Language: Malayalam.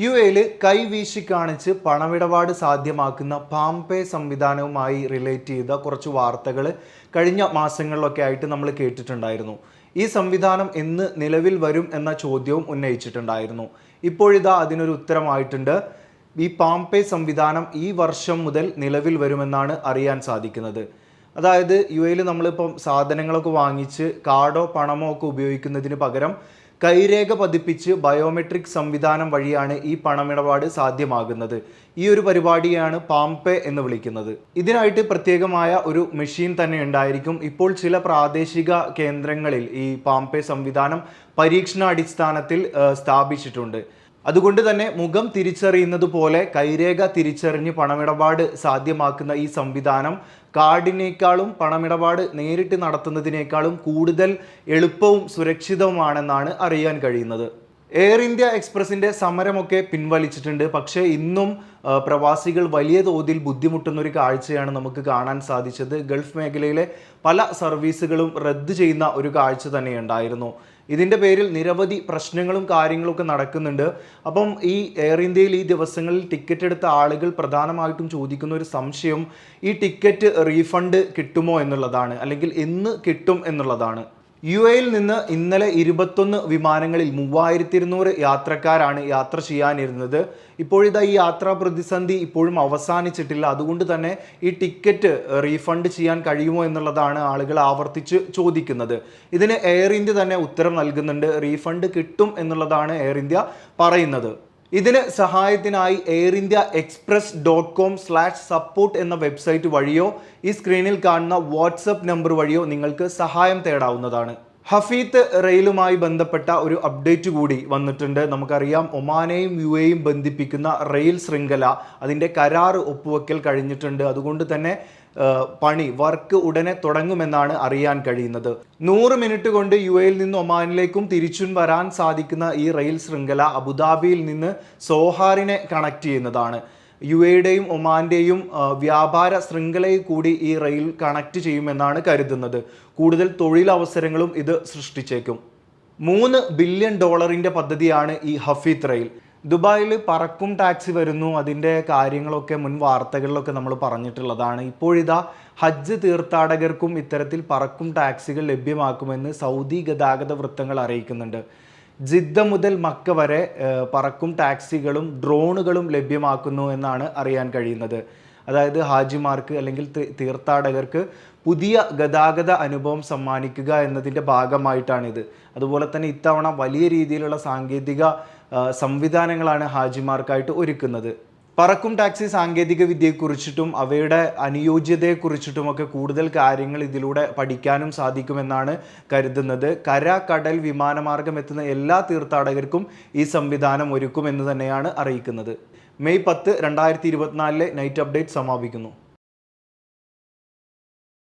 യു എയിൽ കൈവീശി കാണിച്ച് പണമിടപാട് സാധ്യമാക്കുന്ന പാംപേ സംവിധാനവുമായി റിലേറ്റ് ചെയ്ത കുറച്ച് വാർത്തകൾ കഴിഞ്ഞ മാസങ്ങളിലൊക്കെ ആയിട്ട് നമ്മൾ കേട്ടിട്ടുണ്ടായിരുന്നു. ഈ സംവിധാനം എന്ന് നിലവിൽ വരും എന്ന ചോദ്യവും ഉന്നയിച്ചിട്ടുണ്ടായിരുന്നു. ഇപ്പോഴിതാ അതിനൊരു ഉത്തരമായിട്ടുണ്ട്. ഈ പാംപേ സംവിധാനം ഈ വർഷം മുതൽ നിലവിൽ വരുമെന്നാണ് അറിയാൻ സാധിക്കുന്നത്. അതായത് യു എയിൽ നമ്മളിപ്പം സാധനങ്ങളൊക്കെ വാങ്ങിച്ച് കാർഡോ പണമോ ഒക്കെ ഉപയോഗിക്കുന്നതിന് പകരം കൈരേഖ പതിപ്പിച്ച് ബയോമെട്രിക് സംവിധാനം വഴിയാണ് ഈ പണമിടപാട് സാധ്യമാകുന്നത്. ഈ ഒരു പരിപാടിയാണ് പാംപേ എന്ന് വിളിക്കുന്നത്. ഇതിനായിട്ട് പ്രത്യേകമായ ഒരു മെഷീൻ തന്നെ ഉണ്ടായിരിക്കും. ഇപ്പോൾ ചില പ്രാദേശിക കേന്ദ്രങ്ങളിൽ ഈ പാംപേ സംവിധാനം പരീക്ഷണാടിസ്ഥാനത്തിൽ സ്ഥാപിച്ചിട്ടുണ്ട്. അതുകൊണ്ട് തന്നെ മുഖം തിരിച്ചറിയുന്നത് പോലെ കൈരേഖ തിരിച്ചറിഞ്ഞ് പണമിടപാട് സാധ്യമാക്കുന്ന ഈ സംവിധാനം കാർഡിനേക്കാളും പണമിടപാട് നേരിട്ട് നടത്തുന്നതിനേക്കാളും കൂടുതൽ എളുപ്പവും സുരക്ഷിതവുമാണെന്നാണ് അറിയാൻ കഴിയുന്നത്. എയർ ഇന്ത്യ എക്സ്പ്രസിന്റെ സമരമൊക്കെ പിൻവലിച്ചിട്ടുണ്ട്. പക്ഷേ ഇന്നും പ്രവാസികൾ വലിയ തോതിൽ ബുദ്ധിമുട്ടുന്ന ഒരു കാഴ്ചയാണ് നമുക്ക് കാണാൻ സാധിച്ചത്. ഗൾഫ് മേഖലയിലെ പല സർവീസുകളും റദ്ദ് ചെയ്യുന്ന ഒരു കാഴ്ച തന്നെ ഉണ്ടായിരുന്നു ഇതിന്റെ പേരിൽ നിരവധി പ്രശ്നങ്ങളും കാര്യങ്ങളൊക്കെ നടക്കുന്നുണ്ട്. അപ്പം ഈ എയർ ഇന്ത്യയിൽ ഈ ദിവസങ്ങളിൽ ടിക്കറ്റ് എടുത്ത ആളുകൾ പ്രധാനമായിട്ടും ചോദിക്കുന്ന ഒരു സംശയം ഈ ടിക്കറ്റ് റീഫണ്ട് കിട്ടുമോ എന്നുള്ളതാണ്. അല്ലെങ്കിൽ എന്ന് കിട്ടും എന്നുള്ളതാണ്. യു എയിൽ നിന്ന് ഇന്നലെ ഇരുപത്തൊന്ന് വിമാനങ്ങളിൽ മൂവായിരത്തി ഇരുന്നൂറ് യാത്രക്കാരാണ് യാത്ര ചെയ്യാനിരുന്നത്. ഇപ്പോഴിതാ ഈ യാത്രാ പ്രതിസന്ധി ഇപ്പോഴും അവസാനിച്ചിട്ടില്ല. അതുകൊണ്ട് തന്നെ ഈ ടിക്കറ്റ് റീഫണ്ട് ചെയ്യാൻ കഴിയുമോ എന്നുള്ളതാണ് ആളുകൾ ആവർത്തിച്ച് ചോദിക്കുന്നത്. ഇതിന് എയർ ഇന്ത്യ തന്നെ ഉത്തരം നൽകുന്നുണ്ട്. റീഫണ്ട് കിട്ടും എന്നുള്ളതാണ് എയർ ഇന്ത്യ പറയുന്നത്. ഇതിന് സഹായത്തിനായി Air India Express dot com slash support എന്ന വെബ്സൈറ്റ് വഴിയോ ഈ സ്ക്രീനിൽ കാണുന്ന വാട്സപ്പ് നമ്പർ വഴിയോ നിങ്ങൾക്ക് സഹായം തേടാവുന്നതാണ്. ഹഫീത്ത് റെയിലുമായി ബന്ധപ്പെട്ട ഒരു അപ്ഡേറ്റ് കൂടി വന്നിട്ടുണ്ട്. നമുക്കറിയാം ഒമാനെയും യു എയും ബന്ധിപ്പിക്കുന്ന റെയിൽ ശൃംഖല അതിന്റെ കരാറ് ഒപ്പുവെക്കൽ കഴിഞ്ഞിട്ടുണ്ട്. അതുകൊണ്ട് തന്നെ പണി വർക്ക് ഉടനെ തുടങ്ങുമെന്നാണ് അറിയാൻ കഴിയുന്നത്. നൂറ് മിനിറ്റ് കൊണ്ട് യു എയിൽ നിന്ന് ഒമാനിലേക്കും തിരിച്ചും വരാൻ സാധിക്കുന്ന ഈ റെയിൽ ശൃംഖല അബുദാബിയിൽ നിന്ന് സോഹാറിനെ കണക്ട് ചെയ്യുന്നതാണ്. യു എയുടെയും ഒമാന്റെയും വ്യാപാര ശൃംഖലയെ കൂടി ഈ റെയിൽ കണക്ട് ചെയ്യുമെന്നാണ് കരുതുന്നത്. കൂടുതൽ തൊഴിലവസരങ്ങളും ഇത് സൃഷ്ടിച്ചേക്കും. മൂന്ന് ബില്യൺ ഡോളറിന്റെ പദ്ധതിയാണ് ഈ ഹഫീത്ത് റെയിൽ. ദുബായിൽ പറക്കും ടാക്സി വരുന്നു. അതിന്റെ കാര്യങ്ങളൊക്കെ മുൻ വാർത്തകളിലൊക്കെ നമ്മൾ പറഞ്ഞിട്ടുള്ളതാണ്. ഇപ്പോഴിതാ ഹജ്ജ് തീർത്ഥാടകർക്കും ഇത്തരത്തിൽ പറക്കും ടാക്സികൾ ലഭ്യമാക്കുമെന്ന് സൗദി ഗതാഗത വൃത്തങ്ങൾ അറിയിക്കുന്നുണ്ട്. ജിദ്ദ മുതൽ മക്ക വരെ പറക്കും ടാക്സികളും ഡ്രോണുകളും ലഭ്യമാക്കുന്നു എന്നാണ് അറിയാൻ കഴിയുന്നത്. അതായത് ഹാജിമാർക്ക് അല്ലെങ്കിൽ തീർത്ഥാടകർക്ക് പുതിയ ഗതാഗത അനുഭവം സമ്മാനിക്കുക എന്നതിന്റെ ഭാഗമായിട്ടാണിത്. അതുപോലെ തന്നെ ഇത്തവണ വലിയ രീതിയിലുള്ള സാങ്കേതിക സംവിധാനങ്ങളാണ് ഹാജിമാർക്കായിട്ട് ഒരുക്കുന്നത്. പറക്കും ടാക്സി സാങ്കേതിക വിദ്യയെക്കുറിച്ചിട്ടും അവയുടെ അനുയോജ്യതയെക്കുറിച്ചിട്ടുമൊക്കെ കൂടുതൽ കാര്യങ്ങൾ ഇതിലൂടെ പഠിക്കാനും സാധിക്കുമെന്നാണ് കരുതുന്നത്. കര കടൽ വിമാനമാർഗം എത്തുന്ന എല്ലാ തീർത്ഥാടകർക്കും ഈ സംവിധാനം ഒരുക്കുമെന്ന് തന്നെയാണ് അറിയിക്കുന്നത്. മെയ് പത്ത് രണ്ടായിരത്തി ഇരുപത്തിനാലിലെ നൈറ്റ് അപ്ഡേറ്റ് സമാപിക്കുന്നു.